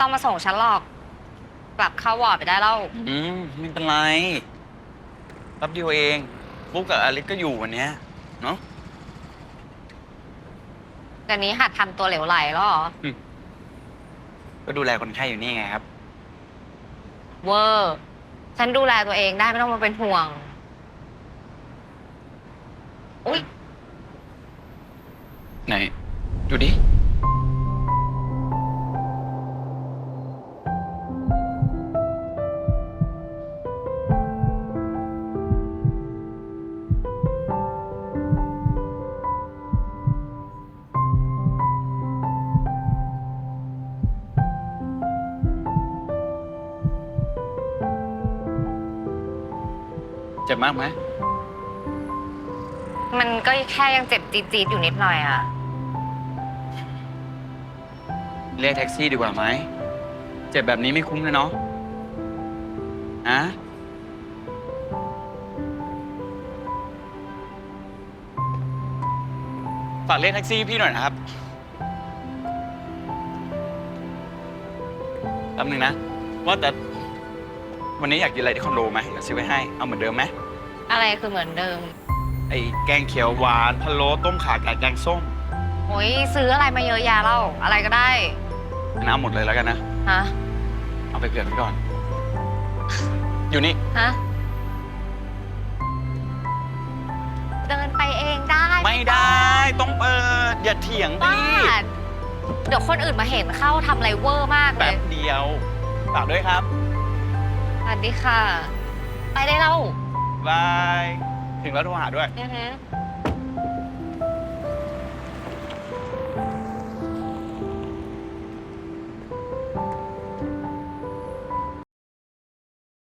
ต้องมาส่งฉันหรอก กลับเข้าวอร์ดไปได้แล้ว อืมไม่เป็นไรแป๊บเดียวเองบุ๊กกับอลิสก็อยู่วันเนี้ยเนาะแต่นี้หัดทำตัวเหลวไหลแล้วเหรอ ก็ดูแลคนไข้อยู่นี่ไงครับ เวอร์ ฉันดูแลตัวเองได้ไม่ต้องมาเป็นห่วง อุ๊ย ไหน ดูดิ เจ็บมากไหม มันก็แค่ยังเจ็บจี๊ดๆอยู่นิดหน่อยอะเรียกแท็กซี่ดีกว่าไหม เจ็บแบบนี้ไม่คุ้มเลยเนาะอะฝากเรียกแท็กซี่พี่หน่อยนะครับแป๊บนึงนะ ว่าแต่ วันนี้อยากกินอะไรที่คอนโดไหมเดี๋ยวซื้อไว้ให้ เอาเหมือนเดิมไหมอะไรคือเหมือนเดิม ไอ้แกงเขียวหวานพะโล้ต้มข่าไก่แกงส้มโอ้ยซื้ออะไรมาเยอะแยะแล้วอะไรก็ได้ น้ำหมดเลยแล้วกันนะ ฮะ เอาไปเผื่อไว้ก่อน อยู่นี่ ฮะ เดินไปเองได้ไม่ได้ต้องเปิด อย่าเถียงบ้าดิเดี๋ยวคนอื่นมาเห็นเข้าทำอะไรเวอร์มากเลแป๊ยบเดียวฝากด้วยครับส วัสดีค่ะ ไปได้แล้วบาย ถึงแล้วโทรหาด้วยอือฮึบ